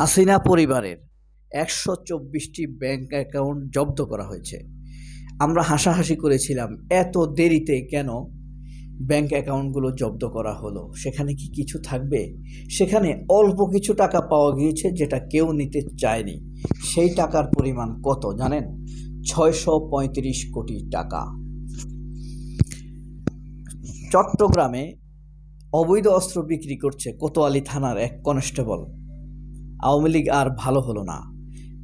হাসিনা পরিবারের একশো চব্বিশটি ব্যাংক অ্যাকাউন্ট জব্দ করা হয়েছে। আমরা হাসাহাসি করেছিলাম, এত দেরিতে কেন ব্যাংক অ্যাকাউন্টগুলো জব্দ করা হলো? সেখানে কি কিছু থাকবে? সেখানে অল্প কিছু টাকা পাওয়া গিয়েছে যেটা কেউ নিতে চায়নি। সেই টাকার পরিমাণ কত জানেন? ছয়শো পঁয়ত্রিশ কোটি টাকা। চট্টগ্রামে অবৈধ অস্ত্র বিক্রি করছে কোতোয়ালি থানার এক কনস্টেবল। আওয়ামী লীগ আর ভালো হলো না।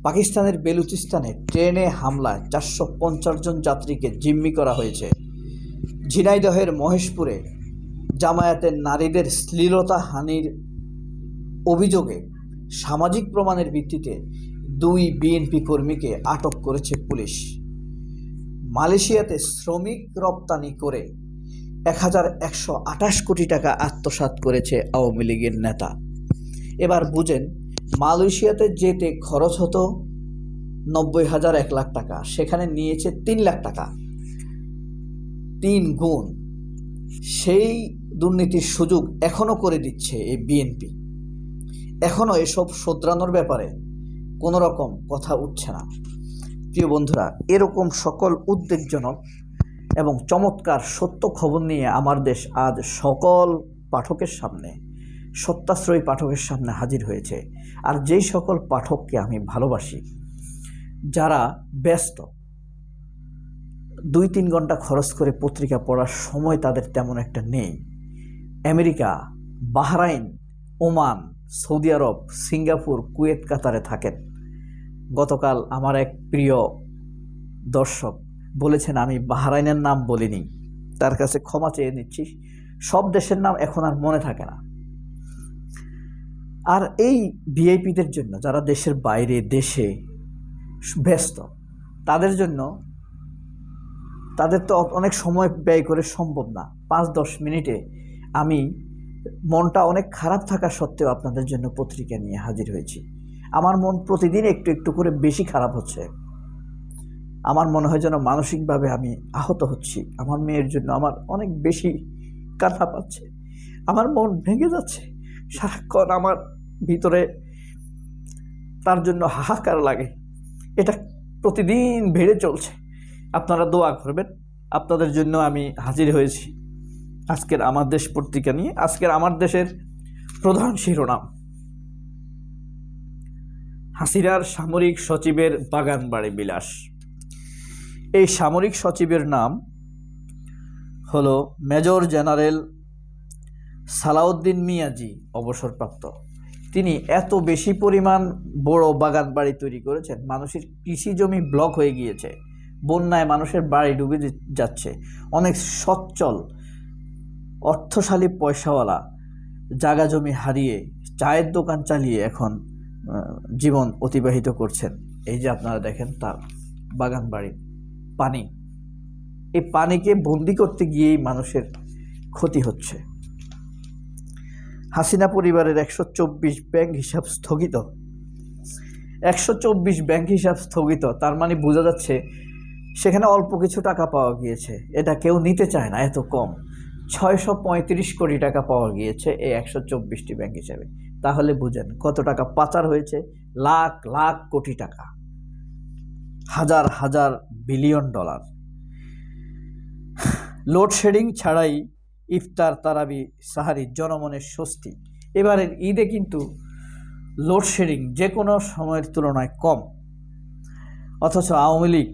পাকিস্তানের বেলুচিস্তানে ট্রেনে হামলায় চারশো পঞ্চাশ জন যাত্রীকে জিম্মি করা হয়েছে। ঝিনাইদহের মহেশপুরে জামায়াতের নারীদের শ্লীলতা হানির অভিযোগে সামাজিক প্রমাণের ভিত্তিতে দুই বিএনপি কর্মীকে আটক করেছে পুলিশ। মালয়েশিয়াতে শ্রমিক রপ্তানি করে এক হাজার একশো আঠাশ কোটি টাকা আত্মসাৎ করেছে আওয়ামী লীগের নেতা। এবার বুঝেন মালয়েশিয়াতে যেতে খরচ হতো নব্বই হাজার এক লাখ টাকা। সেখানে নিয়েছে তিন লাখ টাকা। তিন গুণ। সেই দুর্নীতির সুযোগ এখনও করে দিচ্ছে এই বিএনপি। এখনও এসব শোধরানোর ব্যাপারে কোনো রকম কথা উঠছে না। প্রিয় বন্ধুরা, এরকম সকল উদ্বেগজনক এবং চমৎকার সত্য খবর নিয়ে আমার দেশ আজ সকল পাঠকের সামনে, সত্যাশ্রয়ী পাঠকের সামনে হাজির হয়েছে। আর যেই সকল পাঠককে আমি ভালোবাসি, যারা ব্যস্ত, দুই তিন ঘণ্টা খরচ করে পত্রিকা পড়ার সময় তাদের তেমন একটা নেই। America, Bahrain, Oman, Saudi Arabia, Singapore, Kuwait, কাতারে থাকেন। গতকাল আমার এক প্রিয় দর্শক বলেছেন, আমি বাহরাইনের নাম বলিনি। তার কাছে ক্ষমা চেয়ে নিচ্ছি। সব দেশের নাম এখন আর মনে থাকে না। আর এই ভিআইপিদের জন্য, যারা দেশের বাইরে, দেশে ব্যস্ত, তাদের জন্য তাদের তো অনেক সময় ব্যয় করে সম্ভব না। পাঁচ, দশ মিনিটে আমি মনটা অনেক খারাপ থাকা সত্ত্বেও আপনাদের জন্য পত্রিকা নিয়ে হাজির হয়েছি। আমার মন প্রতিদিন একটু একটু করে বেশি খারাপ হচ্ছে। আমার মনে হয় যেন মানসিকভাবে আমি আহত হচ্ছি। আমার মেয়ের জন্য আমার অনেক বেশি কান্না পাচ্ছে। আমার মন ভেঙে যাচ্ছে। সারাক্ষণ আমার ভিতরে তার জন্য হাহাকার লাগে। এটা প্রতিদিন বেড়ে চলছে। আপনারা দোয়া করবেন। আপনাদের জন্য আমি হাজির হয়েছি। আজকের আমার দেশ পত্রিকা নিয়ে। আজকের আমার দেশের প্রধান শিরোনাম। হাসিরার সামরিক সচিবের বাগান বাড়ি বিলাস। এই সামরিক সচিবের নাম হলো মেজর জেনারেল সালাউদ্দিন মিয়াজি, অবসরপ্রাপ্ত। তিনি এত বেশি পরিমাণ বড় বাগান বাড়ি তৈরি করেছেন, মানুষের কৃষি জমি ব্লক হয়ে গিয়েছে, বন্যায় মানুষের বাড়ি ডুবে যাচ্ছে, অনেক সচ্ছল, অর্থশালী পয়সাওয়ালা, জাগা জমি হারিয়ে চায়ের দোকান চালিয়ে এখন জীবন অতিবাহিত করছেন। এই যে আপনারা দেখেন তার বাগান বাড়ি, পানি। এই পানিকে বন্দি করতে গিয়েই মানুষের ক্ষতি হচ্ছে। হাসিনা পরিবারের একশো চব্বিশ ব্যাংক হিসাব স্থগিত। একশো চব্বিশ ব্যাংক হিসাব স্থগিত, তার মানে বোঝা যাচ্ছে সেখানে অল্প কিছু টাকা পাওয়া গিয়েছে। এটা কেউ নিতে চায় না, এত কম। ছয়শো পঁয়ত্রিশ কোটি টাকা পাওয়া গিয়েছে এই একশো চব্বিশটি ব্যাংক হিসাবে। তাহলে বুঝেন কত টাকা পাচার হয়েছে? লাখ লাখ কোটি টাকা। হাজার হাজার বিলিয়ন ডলার। লোডশেডিং ছাড়াই ইফতার তারাবি সাহারি জনমনের স্বস্তি। এবারের ঈদে কিন্তু লোডশেডিং যে কোনো সময়ের তুলনায় কম। অথচ আওয়ামী লীগ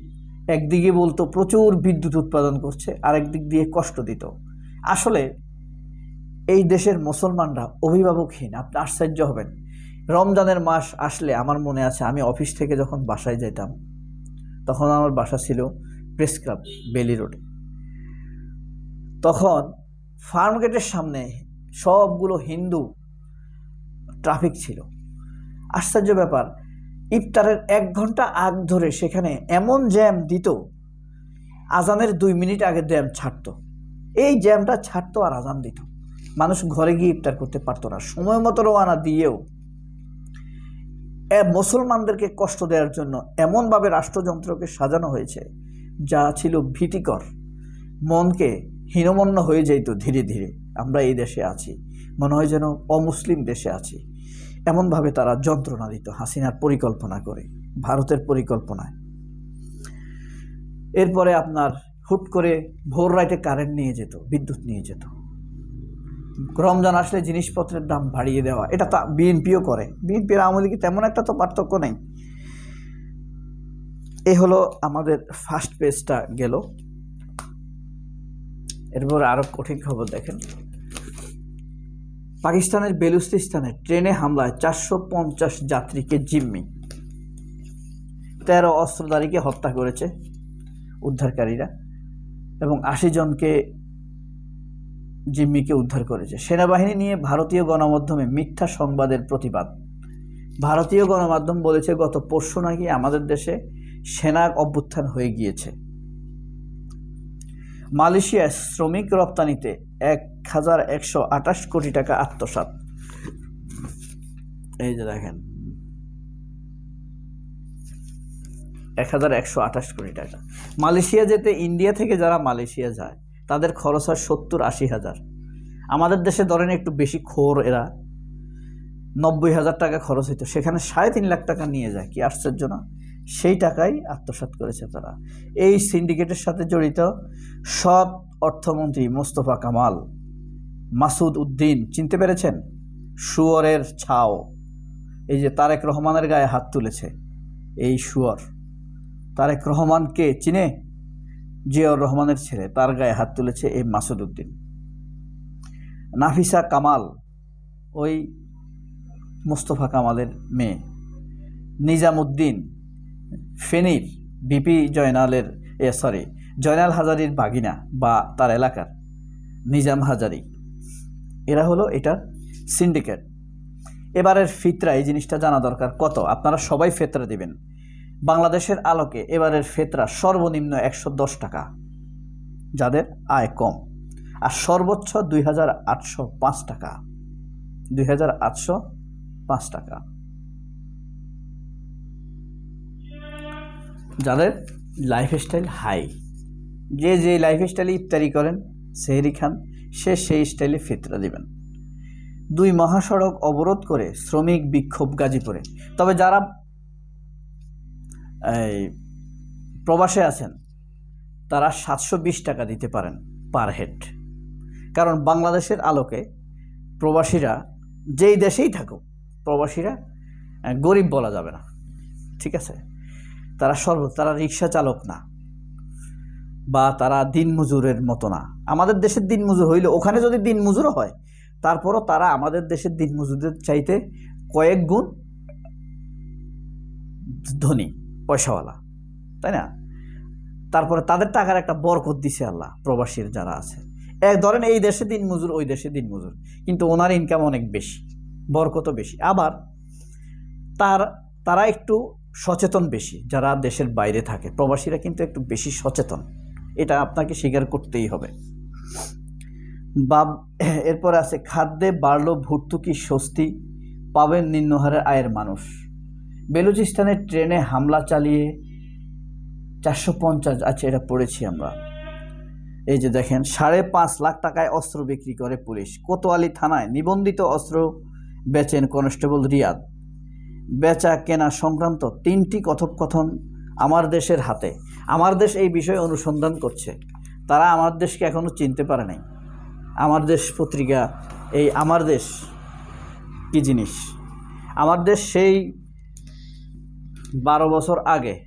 একদিকে বলতো প্রচুর বিদ্যুৎ উৎপাদন করছে, আরেক দিক দিয়ে কষ্ট দিত। আসলে এই দেশের মুসলমানরা অভিভাবকহীন, আপনি আশ্চর্য হবেন। রমজানের মাস আসলে আমার মনে আছে, আমি অফিস থেকে যখন বাসায় যেতাম তখন আমার বাসা ছিল প্রেস ক্লাব বেলি রোডে। তখন ফার্ম গেটের সামনে সবগুলো হিন্দু ট্রাফিক ছিল। আশ্চর্য ব্যাপার, ইফতারের এক ঘণ্টা আগ ধরে সেখানে এমন জ্যাম দিত, আজানের দুই মিনিট আগে জ্যাম ছাড়তো। এই জ্যামটা ছাড়তো আর আজান দিত। মানুষ ঘরে গিয়ে ইফতার করতে পারতো না। সময় মতো রোয়ানা দিয়েও মুসলমানদেরকে কষ্ট দেওয়ার জন্য এমনভাবে রাষ্ট্রযন্ত্রকে সাজানো হয়েছে, যা ছিল ভীতিকর। মনকে হীনমন্য হয়ে যেত ধীরে ধীরে। আমরা এই দেশে আছি, মনে হয় যেন অমুসলিম দেশে আছি। এমনভাবে তারা যন্ত্রণা দিত হাসিনার পরিকল্পনা করে, ভারতের পরিকল্পনায়। এরপরে আপনার হুট করে ভোর রাইটে কারেন্ট নিয়ে যেত, বিদ্যুৎ নিয়ে যেত। রমজান আসলে জিনিসপত্রের দাম বাড়িয়ে দেওয়া, এটা তা বিএনপিও করে। বিএনপির আওয়ামী লীগের তেমন একটা তো পার্থক্য নেই। এ হলো আমাদের ফার্স্ট পেজটা গেল। এরপর আরও কঠিন খবর দেখেন। পাকিস্তানের বেলুচিস্তানে ট্রেনে হামলায় চারশো পঞ্চাশ যাত্রীকে জিম্মি। তেরো অস্ত্রধারীকে হত্যা করেছে উদ্ধারকারীরা এবং আশি জনকে জিম্মিকে উদ্ধার করেছে। সেনাবাহিনী নিয়ে ভারতীয় গণমাধ্যমে মিথ্যা সংবাদের প্রতিবাদ। ভারতীয় গণমাধ্যম বলেছে, গত পরশু নাকি আমাদের দেশে সেনা অভ্যুত্থান হয়ে গিয়েছে। মালয়েশিয়ায় শ্রমিক রপ্তানিতে এক হাজার একশো আঠাশ কোটি টাকা আত্মসাৎ। এই যে দেখেন। এক হাজার একশো আঠাশ কোটি টাকা। মালয়েশিয়া যেতে ইন্ডিয়া থেকে যারা মালয়েশিয়া যায়, তাদের খরচ হয় সত্তর আশি হাজার। আমাদের দেশে ধরেন একটু বেশি খোর এরা, নব্বই হাজার টাকা খরচ হইতো। সেখানে সাড়ে তিন লাখ টাকা নিয়ে যায়, কি আশ্চর্য না? সেই টাকাই আত্মসাৎ করেছে তারা। এই সিন্ডিকেটের সাথে জড়িত সৎ অর্থমন্ত্রী মোস্তফা কামাল, মাসুদ উদ্দিন, চিনতে পেরেছেন? শুয়রের ছাও। এই যে তারেক রহমানের গায়ে হাত তুলেছে, এই শুয়র। তারেক রহমানকে চিনে? জিয়াউর রহমানের ছেলে, তার গায়ে হাত তুলেছে এই মাসুদ উদ্দিন। নাফিসা কামাল, ওই মোস্তফা কামালের মেয়ে। নিজামুদ্দিন ফেনীর বিপি জয়নালের, এ সরি জয়নাল হাজারির বাগিনা বা তার এলাকার নিজাম হাজারি। এরা হলো এটার সিন্ডিকেট এবারের ফিতরা এই জিনিসটা জানা দরকার কত? আপনারা সবাই ফেতরা দিবেন। বাংলাদেশের আলোকে এবারের ফেতরা সর্বনিম্ন একশো দশ টাকা। যাদের আয় কম। আর সর্বোচ্চ দুই হাজার আটশো পাঁচ টাকা। দুই হাজার আটশো পাঁচ টাকা। যাদের লাইফস্টাইল হাই যে যে লাইফস্টাইলে ইফতারি করেন, সেহরি খান, সে সেই স্টাইলে ফিতরা দিবেন। দুই মহাসড়ক অবরোধ করে শ্রমিক বিক্ষোভ গাজীপুরে। তবে যারা এই প্রবাসে আছেন, তারা সাতশো বিশ টাকা দিতে পারেন পার হেড কারণ বাংলাদেশের আলোকে প্রবাসীরা যেই দেশেই থাকুক, প্রবাসীরা গরিব বলা যাবে না। ঠিক আছে? তারা সর্ব, তারা রিক্সা চালক না বা তারা দিনমজুরের মতো না। আমাদের দেশের দিনমজুর হইলে ওখানে যদি দিনমজুরও হয়, তারপরও তারা আমাদের দেশের দিনমজুরদের চাইতে কয়েক গুণ ধনী, পয়সাওয়ালা, তাই না? তারপরে তাদের টাকার একটা বরকত দিছে আল্লাহ, প্রবাসীর যারা আছে। এক ধরেন এই দেশে দিন মজুর, ওই দেশে দিন মজুর, কিন্তু ওনার ইনকাম অনেক বেশি, বরকতও বেশি। আবার তার, তারা একটু সচেতন বেশি, যারা দেশের বাইরে থাকে। প্রবাসীরা কিন্তু একটু বেশি সচেতন। এটা আপনাকে স্বীকার করতেই হবে। বা এরপর আছে, খাদ্যে বাড়লো ভর্তুকি স্বস্তি, পাবেন নিম্নহারের আয়ের মানুষ। বেলুচিস্তানের ট্রেনে হামলা চালিয়ে চারশো পঞ্চাশ আচ্ছা এটা পড়েছি আমরা। এই যে দেখেন, সাড়ে পাঁচ লাখ টাকায় অস্ত্র বিক্রি করে পুলিশ। কোতোয়ালি থানায় নিবন্ধিত অস্ত্র বেচেন কনস্টেবল রিয়াদ। বেচা কেনা সংক্রান্ত তিনটি কথোপকথন আমার দেশের হাতে। আমার দেশ এই বিষয়ে অনুসন্ধান করছে। তারা আমার দেশকে এখনও চিনতে পারে নাই। আমার দেশ পত্রিকা, এই আমার দেশ কি জিনিস? আমার দেশ সেই বারো বছর আগে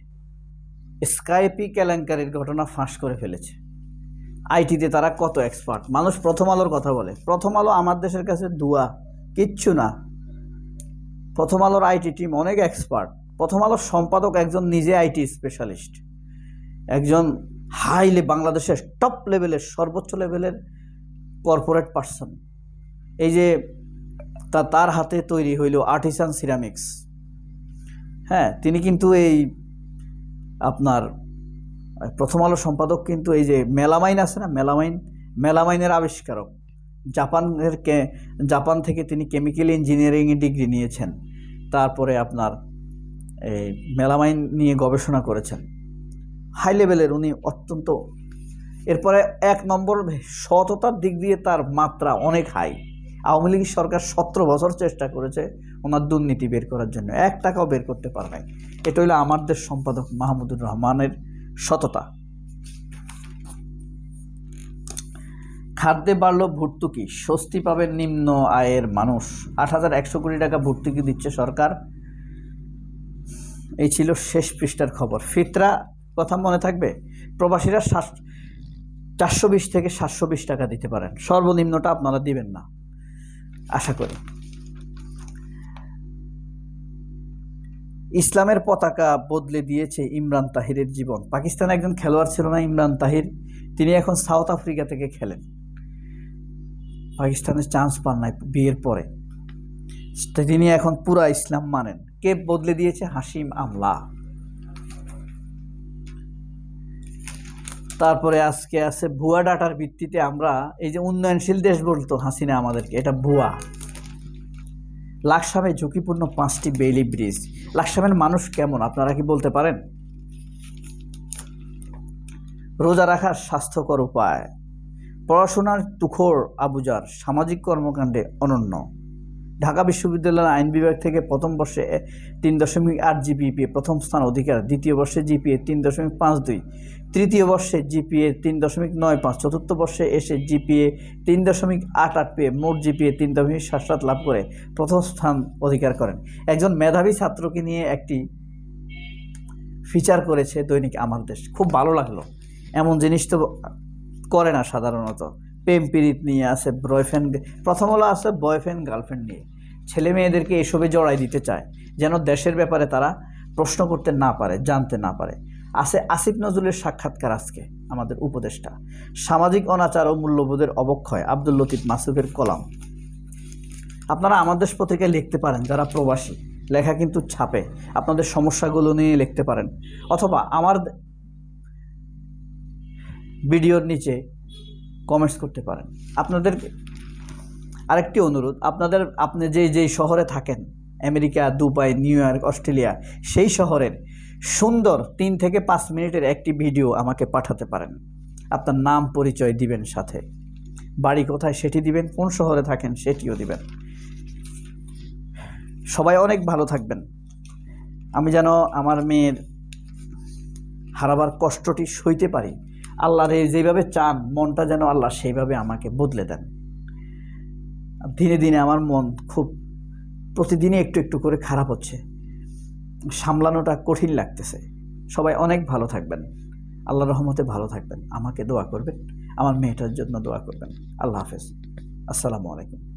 স্কাইপি কেলেঙ্কারির ঘটনা ফাঁস করে ফেলেছে। আইটিতে তারা কত এক্সপার্ট মানুষ প্রথম আলোর কথা বলে। প্রথম আলো আমার দেশের কাছে দুয়া, কিচ্ছু না। প্রথম আলোর আইটি টিম অনেক এক্সপার্ট প্রথম আলোর সম্পাদক একজন নিজে আইটি স্পেশালিস্ট একজন হাইলে বাংলাদেশের টপ লেভেলের সর্বোচ্চ লেভেলের কর্পোরেট পার্সন এই যে তা, তার হাতে তৈরি হইল আর্টিসান সিরামিক্স হ্যাঁ তিনি কিন্তু এই আপনার, প্রথম আলো সম্পাদক কিন্তু এই যে মেলামাইন আছে না? মেলামাইন, মেলামাইনের আবিষ্কারক। জাপানের কে, জাপান থেকে তিনি কেমিক্যাল ইঞ্জিনিয়ারিং ডিগ্রি নিয়েছেন। তারপরে আপনার এই মেলামাইন নিয়ে গবেষণা করেছেন। হাই লেভেলের উনি অত্যন্ত এরপরে এক নম্বর সততার দিক দিয়ে তার মাত্রা অনেক হাই। আওয়ামী লীগ সরকার সতেরো বছর চেষ্টা করেছে ওনার দুর্নীতি বের করার জন্য। এক টাকাও বের করতে পারে নাই। এটা হলো আমাদের সম্পাদক মাহমুদুর রহমানের সততা। খাদ্যে বাড়ল ভর্তুকি, স্বস্তি পাবেন নিম্ন আয়ের মানুষ। আট হাজার একশো কোটি টাকা ভর্তুকি দিচ্ছে সরকার। এই ছিল শেষ পৃষ্ঠার খবর। ফিতরা কথা মনে থাকবে? প্রবাসীরা সাত, চারশো বিশ থেকে সাতশো বিশ টাকা দিতে পারেন। সর্বনিম্নটা আপনারা দিবেন না, আশা করি। ইসলামের পতাকা বদলে দিয়েছে ইমরান তাহিরের জীবন। পাকিস্তানে একজন খেলোয়াড় ছিল না ইমরান তাহির। তিনি এখন সাউথ আফ্রিকা থেকে খেলেন। পাকিস্তানের চান্স পান নাই বিয়ের পরে। তিনি এখন পুরা ইসলাম মানেন। কে বদলে দিয়েছে? হাসিম আমলা তারপরে আজকে আছে ভুয়া ডাটার ভিত্তিতে আমরা এই যে উন্নয়নশীল দেশ বলতো হাসিনা আমাদেরকে, এটা ভুয়া। লাকসামে ঝুঁকিপূর্ণ পাঁচটি বেইলি ব্রিজ। লাকসামের মানুষ কেমন, আপনারা কি বলতে পারেন? রোজা রাখার স্বাস্থ্যকর উপায়। পড়াশোনার তুখোর আবুজার সামাজিক কর্মকাণ্ডে অনন্য। ঢাকা বিশ্ববিদ্যালয়ের আইন বিভাগ থেকে প্রথম বর্ষে তিন দশমিক আট জিপিএ, প্রথম স্থান অধিকার, দ্বিতীয় বর্ষে জিপিএ তিন দশমিক পাঁচ দুই, তৃতীয় বর্ষে জিপিএ তিন দশমিক নয় পাঁচ, চতুর্থ বর্ষে এসে জিপিএ তিন দশমিক আট আট পেয়ে মোট জিপিএ তিন দশমিক সাত সাত লাভ করে প্রথম স্থান অধিকার করেন। একজন মেধাবী ছাত্রকে নিয়ে একটি ফিচার করেছে দৈনিক আমার দেশ। খুব ভালো লাগল। এমন জিনিস তো করে না সাধারণত। প্রেম পীড়িত নিয়ে আছে বয়ফ্রেন্ড প্রথম হলো আছে বয়ফ্রেন্ড গার্লফ্রেন্ড নিয়ে। ছেলে মেয়েদেরকে এসবে জড়াই দিতে চায়, যেন দেশের ব্যাপারে তারা প্রশ্ন করতে না পারে, জানতে না পারে। আছে আসিফ নজরুলের সাক্ষাৎকার আজকে, আমাদের উপদেষ্টা। সামাজিক অনাচার ও মূল্যবোধের অবক্ষয়, আব্দুল লতিফ মাসুফের কলাম। আপনারা আমার দেশ পত্রিকায় লিখতে পারেন, যারা প্রবাসী, লেখা কিন্তু ছাপে। আপনাদের সমস্যাগুলো নিয়ে লিখতে পারেন। অথবা আমার ভিডিওর নিচে কমেন্টস করতে পারেন। আপনাদের আরেকটি অনুরোধ, আপনাদের, আপনি যেই যেই শহরে থাকেন, America, Dubai, New York, Australia, সেই শহরের সুন্দর তিন থেকে পাঁচ মিনিটের একটি ভিডিও আমাকে পাঠাতে পারেন। আপনার নাম, পরিচয় দিবেন সাথে। বাড়ি কোথায় সেটি দিবেন, কোন শহরে থাকেন সেটিও দিবেন। সবাই অনেক ভালো থাকবেন। আমি যেন আমার মেয়ের হারাবার কষ্টটি সইতে পারি। আল্লাহর যেভাবে চান, মনটা যেন আল্লাহ সেইভাবে আমাকে বদলে দেন। দিনে দিনে আমার মন খুব, প্রতিদিনই একটু একটু করে খারাপ হচ্ছে। সামলানোটা কঠিন লাগতেছে। সবাই অনেক ভালো থাকবেন। আল্লাহ রহমতে ভালো থাকবেন। আমাকে দোয়া করবেন। আমার মেয়েটার জন্য দোয়া করবেন। আল্লাহ হাফেজ। আসসালামু আলাইকুম।